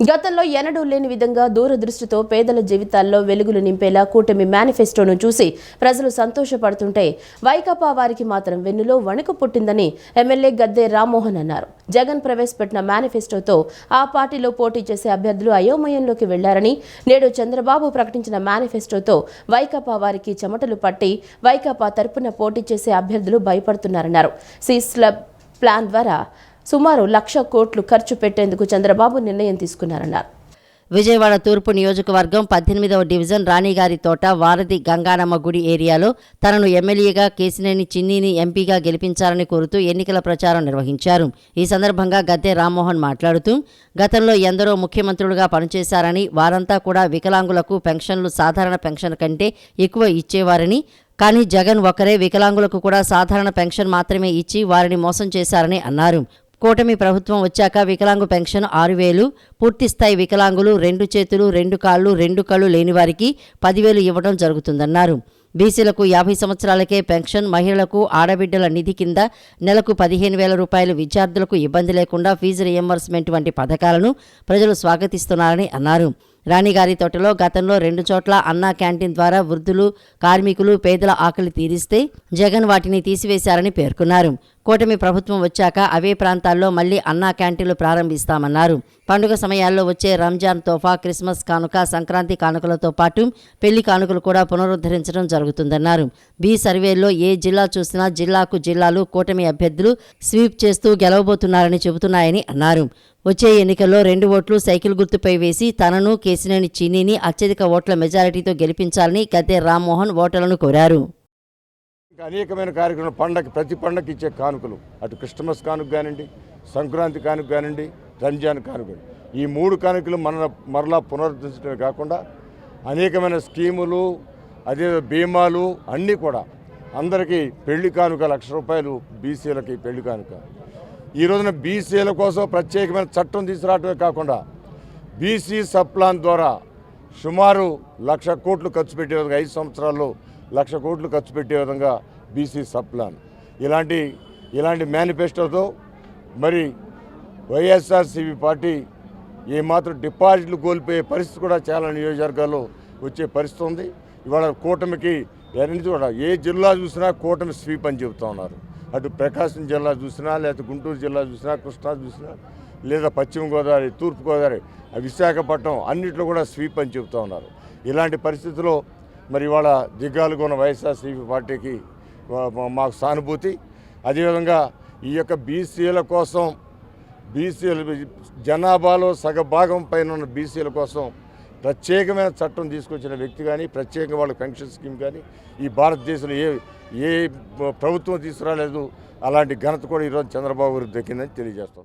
గతంలో ఎన్నడూ లేని విధంగా దూరదృష్టితో పేదల జీవితాల్లో వెలుగులు నింపేలా కూటమి మేనిఫెస్టోను చూసి ప్రజలు సంతోషపడుతుంటే వైకాపా వారికి మాత్రం వెన్నులో వణుకు పుట్టిందని ఎమ్మెల్యే గద్దె రామ్మోహన్ అన్నారు. జగన్ ప్రవేశపెట్టిన మేనిఫెస్టోతో ఆ పార్టీలో పోటీ చేసే అభ్యర్థులు అయోమయంలోకి వెళ్ళారని నేడు చంద్రబాబు ప్రకటించిన మేనిఫెస్టోతో వైకాపా వారికి చెమటలు పట్టి వైకాపా తరపున పోటీ చేసే అభ్యర్థులు భయపడుతున్నారన్నారు. సి స్లబ్ ప్లాన్ ద్వారా సుమారు లక్ష కోట్లు ఖర్చు పెట్టేందుకు చంద్రబాబు నిర్ణయం తీసుకున్నారన్నారు. విజయవాడ తూర్పు నియోజకవర్గం పద్దెనిమిదవ డివిజన్ రాణిగారి తోట వారధి గంగానమ్మ గుడి ఏరియాలో తనను ఎమ్మెల్యేగా కేసినేని చిన్నీని ఎంపీగా గెలిపించాలని కోరుతూ ఎన్నికల ప్రచారం నిర్వహించారు. ఈ సందర్భంగా గద్దె రామ్మోహన్ మాట్లాడుతూ గతంలో ఎందరో ముఖ్యమంత్రులుగా పనిచేశారని వారంతా కూడా వికలాంగులకు పెన్షన్లు సాధారణ పెన్షన్ కంటే ఎక్కువ ఇచ్చేవారని కానీ జగన్ ఒకరే వికలాంగులకు కూడా సాధారణ పెన్షన్ మాత్రమే ఇచ్చి వారిని మోసం చేశారని అన్నారు. కూటమి ప్రభుత్వం వచ్చాక వికలాంగు పెన్షన్ ఆరు వేలు పూర్తిస్థాయి వికలాంగులు రెండు చేతులు రెండు కాళ్ళు రెండు కళ్ళు లేని వారికి పదివేలు ఇవ్వడం జరుగుతుందన్నారు. బీసీలకు యాభై సంవత్సరాలకే పెన్షన్ మహిళలకు ఆడబిడ్డల నిధి కింద నెలకు పదిహేను వేల రూపాయలు విద్యార్థులకు ఇబ్బంది లేకుండా ఫీజు రియంబర్స్మెంట్ వంటి పథకాలను ప్రజలు స్వాగతిస్తున్నారని అన్నారు. రాణిగారి తోటలో గతంలో రెండు చోట్ల అన్నా క్యాంటీన్ ద్వారా వృద్ధులు కార్మికులు పేదల ఆకలి తీరిస్తే జగన్ వాటిని తీసివేశారని పేర్కొన్నారు. కూటమి ప్రభుత్వం వచ్చాక అవే ప్రాంతాల్లో మళ్ళీ అన్నా క్యాంటీన్లు ప్రారంభిస్తామన్నారు. పండుగ సమయాల్లో వచ్చే రంజాన్ తోఫా క్రిస్మస్ కానుక సంక్రాంతి కానుకలతో పాటు పెళ్ళి కానుకలు కూడా పునరుద్ధరించడం జరుగుతుందన్నారు. బి సర్వేలో ఏ జిల్లా చూసినా జిల్లాకు జిల్లాలు కూటమి అభ్యర్థులు స్వీప్ చేస్తూ గెలవబోతున్నారని చెబుతున్నాయని అన్నారు. వచ్చే ఎన్నికల్లో రెండు ఓట్లు సైకిల్ గుర్తుపై వేసి తనను కేసినేని చీనీని అత్యధిక ఓట్ల మెజారిటీతో గెలిపించాలని గద్దె రామ్మోహన్ ఓటర్లను కోరారు. అనేకమైన కార్యక్రమాలు పండగ ప్రతి పండగకి ఇచ్చే కానుకలు. అటు క్రిస్టమస్ కానుక కానివ్వండి సంక్రాంతి కానుక కానివ్వండి రంజాన్ కానుక ఈ మూడు కానుకలు మన మరలా పునరుద్ధరించడమే కాకుండా అనేకమైన స్కీములు అదే బీమాలు అన్నీ కూడా అందరికీ పెళ్ళి కానుక లక్ష రూపాయలు బీసీలకి పెళ్ళి కానుక. ఈ రోజున బీసీల కోసం ప్రత్యేకమైన చట్టం తీసుకురావటమే కాకుండా బీసీ సప్లాన్ ద్వారా సుమారు లక్ష కోట్లు ఖర్చు పెట్టే విధంగా ఐదు సంవత్సరాల్లో లక్ష కోట్లు ఖర్చు పెట్టే విధంగా బీసీ సప్లాన్. ఇలాంటి ఇలాంటి మేనిఫెస్టోతో మరి వైఎస్ఆర్సీపీ పార్టీ ఏమాత్రం డిపాజిట్లు కోల్పోయే పరిస్థితి కూడా చాలా నియోజకవర్గాల్లో వచ్చే పరిస్థితి ఉంది. ఇవాళ కూటమికి ఎన్ని కూడా ఏ జిల్లా చూసినా కూటమి స్వీప్ అని చెబుతా ఉన్నారు. అటు ప్రకాశం జిల్లా చూసినా లేదా గుంటూరు జిల్లా చూసినా కృష్ణా చూసినా లేదా పశ్చిమ గోదావరి తూర్పు గోదావరి విశాఖపట్నం అన్నింటిలో కూడా స్వీప్ అని చెబుతూ ఉన్నారు. ఇలాంటి పరిస్థితుల్లో మరి ఇవాళ దిగ్గాలుగా ఉన్న వైఎస్ఆర్సీపీ పార్టీకి మాకు సానుభూతి. అదేవిధంగా ఈ యొక్క బీసీల కోసం బీసీల జనాభాలో సగభాగం పైన ఉన్న బీసీల కోసం ప్రత్యేకమైన చట్టం తీసుకొచ్చిన వ్యక్తి కానీ ప్రత్యేకంగా వాళ్ళ పెన్షన్ స్కీమ్ కానీ ఈ భారతదేశంలో ఏ ఏ ప్రభుత్వం తీసుకురాలేదు. అలాంటి ఘనత కూడా ఈరోజు చంద్రబాబు గారికి దక్కిందని తెలియజేస్తున్నాం.